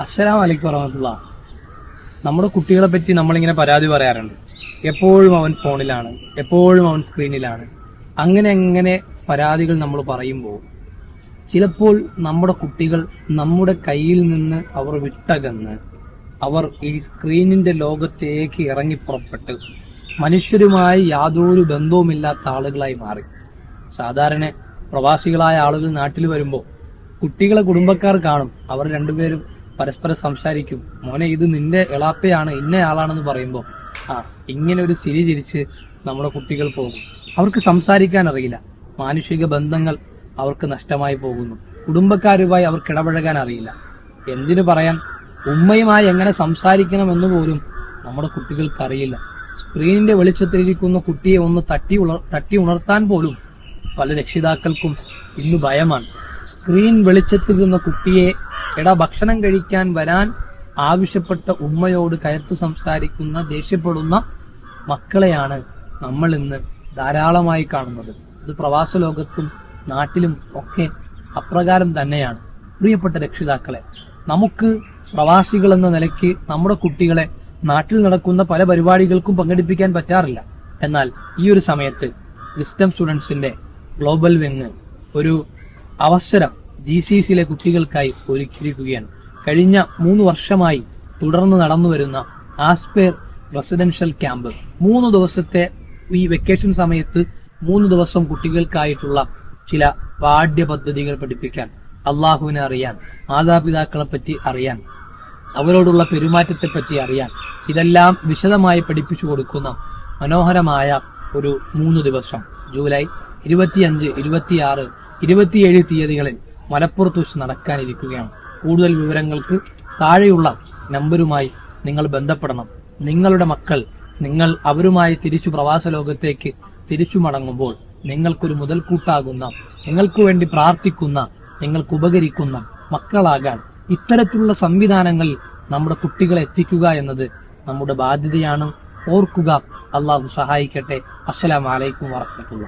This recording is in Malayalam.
അസ്സലാം വലൈക്കും വറഹമത്തുള്ള നമ്മുടെ കുട്ടികളെ പറ്റി നമ്മളിങ്ങനെ പരാതി പറയാറുണ്ട്. എപ്പോഴും അവൻ ഫോണിലാണ് എപ്പോഴും അവൻ സ്ക്രീനിലാണ്. അങ്ങനെ അങ്ങനെ പരാതികൾ നമ്മൾ പറയുമ്പോൾ ചിലപ്പോൾ നമ്മുടെ കുട്ടികൾ നമ്മുടെ കയ്യിൽ നിന്ന് അവർ വിട്ടകന്ന് അവർ ഈ സ്ക്രീനിന്റെ ലോകത്തേക്ക് ഇറങ്ങി പുറപ്പെട്ട് മനുഷ്യരുമായി യാതൊരു ബന്ധവുമില്ലാത്ത ആളുകളായി മാറി. സാധാരണ പ്രവാസികളായ ആളുകൾ നാട്ടിൽ വരുമ്പോൾ കുട്ടികളെ കുടുംബക്കാർ കാണും. അവർ രണ്ടുപേരും പരസ്പരം സംസാരിക്കും. മോനെ ഇത് നിന്റെ എളാപ്പയാണ് ഇന്നയാളാണെന്ന് പറയുമ്പോൾ ആ ഇങ്ങനെ ഒരു ചിരി ചിരിച്ച് നമ്മുടെ കുട്ടികൾ പോകും. അവർക്ക് സംസാരിക്കാൻ അറിയില്ല. മാനുഷിക ബന്ധങ്ങൾ അവർക്ക് നഷ്ടമായി പോകുന്നു. കുടുംബക്കാരുമായി അവർക്ക് ഇടപഴകാൻ അറിയില്ല. എന്തിനു പറയാൻ? ഉമ്മയുമായി എങ്ങനെ സംസാരിക്കണമെന്ന് പോലും നമ്മുടെ കുട്ടികൾക്ക് അറിയില്ല. സ്ക്രീനിന്റെ വെളിച്ചത്തിലിരിക്കുന്ന കുട്ടിയെ ഒന്ന് തട്ടി ഉണർ തട്ടി ഉണർത്താൻ പോലും പല രക്ഷിതാക്കൾക്കും ഇന്ന് ഭയമാണ്. സ്ക്രീൻ വെളിച്ചത്തിലിരുന്ന കുട്ടിയെ എടാ ഭക്ഷണം കഴിക്കാൻ വരാൻ ആവശ്യപ്പെട്ട ഉമ്മയോട് കയർത്തു സംസാരിക്കുന്ന ദേഷ്യപ്പെടുന്ന മക്കളെയാണ് നമ്മൾ ഇന്ന് ധാരാളമായി കാണുന്നത്. അത് പ്രവാസ ലോകത്തും നാട്ടിലും ഒക്കെ അപ്രകാരം തന്നെയാണ്. പ്രിയപ്പെട്ട രക്ഷിതാക്കളെ നമുക്ക് പ്രവാസികൾ എന്ന നിലയ്ക്ക് നമ്മുടെ കുട്ടികളെ നാട്ടിൽ നടക്കുന്ന പല പരിപാടികൾക്കും പങ്കെടുപ്പിക്കാൻ പറ്റാറില്ല. എന്നാൽ ഈ ഒരു സമയത്ത് വിസ്റ്റം സ്റ്റുഡൻസിന്റെ ഗ്ലോബൽ വിങ് ഒരു അവസരം ജി സി സിയിലെ കുട്ടികൾക്കായി ഒരുക്കിയിരിക്കുകയാണ്. കഴിഞ്ഞ മൂന്ന് വർഷമായി തുടർന്ന് നടന്നു വരുന്ന ആസ്പെയർ റെസിഡൻഷ്യൽ ക്യാമ്പ്. മൂന്ന് ദിവസത്തെ ഈ വെക്കേഷൻ സമയത്ത് മൂന്ന് ദിവസം കുട്ടികൾക്കായിട്ടുള്ള ചില പാഠ്യപദ്ധതികൾ പഠിപ്പിക്കാൻ അള്ളാഹുവിനെ അറിയാൻ മാതാപിതാക്കളെ പറ്റി അറിയാൻ അവരോടുള്ള പെരുമാറ്റത്തെ പറ്റി അറിയാൻ ഇതെല്ലാം വിശദമായി പഠിപ്പിച്ചു കൊടുക്കുന്ന മനോഹരമായ ഒരു മൂന്ന് ദിവസം. ജൂലൈ ഇരുപത്തിയഞ്ച് ഇരുപത്തിയാറ് ഇരുപത്തിയേഴ് തീയതികളിൽ മലപ്പുറത്ത് വെച്ച് നടക്കാനിരിക്കുകയാണ്. കൂടുതൽ വിവരങ്ങൾക്ക് താഴെയുള്ള നമ്പരുമായി നിങ്ങൾ ബന്ധപ്പെടണം. നിങ്ങളുടെ മക്കൾ നിങ്ങൾ അവരുമായി തിരിച്ചു പ്രവാസ ലോകത്തേക്ക് തിരിച്ചു മടങ്ങുമ്പോൾ നിങ്ങൾക്കൊരു മുതൽക്കൂട്ടാകുന്ന നിങ്ങൾക്ക് വേണ്ടി പ്രാർത്ഥിക്കുന്ന നിങ്ങൾക്ക് ഉപകരിക്കുന്ന മക്കളാകാൻ ഇത്തരത്തിലുള്ള സംവിധാനങ്ങൾ നമ്മുടെ കുട്ടികളെ എത്തിക്കുക എന്നത് നമ്മുടെ ബാധ്യതയാണ്. ഓർക്കുക അള്ളാഹു സഹായിക്കട്ടെ. അസ്സലാമലൈക്കും വറഹമത്തുള്ള